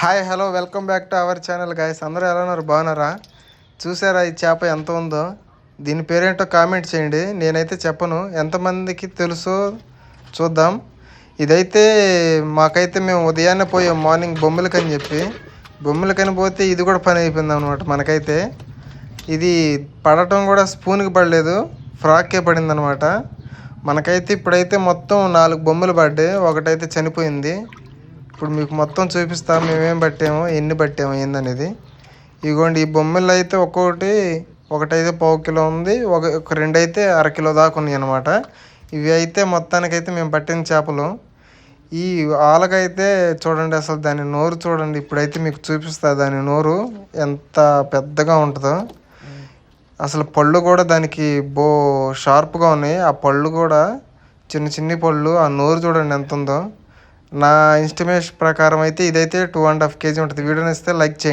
Hi hello welcome back to our channel guys. అందరూ ఎలా ఉన్నారు? బాగున్నారా? చూసారా ఈ చేప ఎంత ఉందో? దీని పేరేంటో కామెంట్ చేయండి. నేనైతే చెప్పను. ఎంతమందికి తెలుసో చూద్దాం. ఇదైతే మాకైతే మేము ఉదయాన్నే పోయాం మార్నింగ్ బొమ్మలకని చెప్పి. బొమ్మలకని పోతే ఇది కూడా పని అయిపోయింది అనమాట మనకైతే. ఇది పడటం కూడా స్పూన్కి పడలేదు ఫ్రాక్కే పడింది అనమాట మనకైతే ఇప్పుడైతే మొత్తం నాలుగు బొమ్మలు పడ్డాయి. ఒకటైతే చనిపోయింది. ఇప్పుడు మీకు మొత్తం చూపిస్తా మేమేం పట్టాము ఎన్ని పట్టాము ఏందనేది. ఇగోండి ఈ బొమ్మలు అయితే ఒక్కొక్కటి ఒకటైతే పావు కిలో ఉంది ఒక ఒక రెండు అయితే అరకిలో దాకా ఉన్నాయి అనమాట ఇవి అయితే మొత్తానికైతే మేము పట్టిన చేపలు. ఈ ఆలకైతే చూడండి అసలు దాని నోరు చూడండి ఇప్పుడైతే మీకు చూపిస్తా దాని నోరు ఎంత పెద్దగా ఉంటుందో. అసలు పళ్ళు కూడా దానికి బో షార్ప్గా ఉన్నాయి ఆ పళ్ళు కూడా చిన్న చిన్ని పళ్ళు ఆ నోరు చూడండి ఎంత ఉందో. నా ఎస్టిమేషన్ ప్రకారం అయితే ఇదైతే టూ అండ్ హాఫ్ కేజీ ఉంటుంది. వీడియోని ఇస్తే లైక్ చేయండి.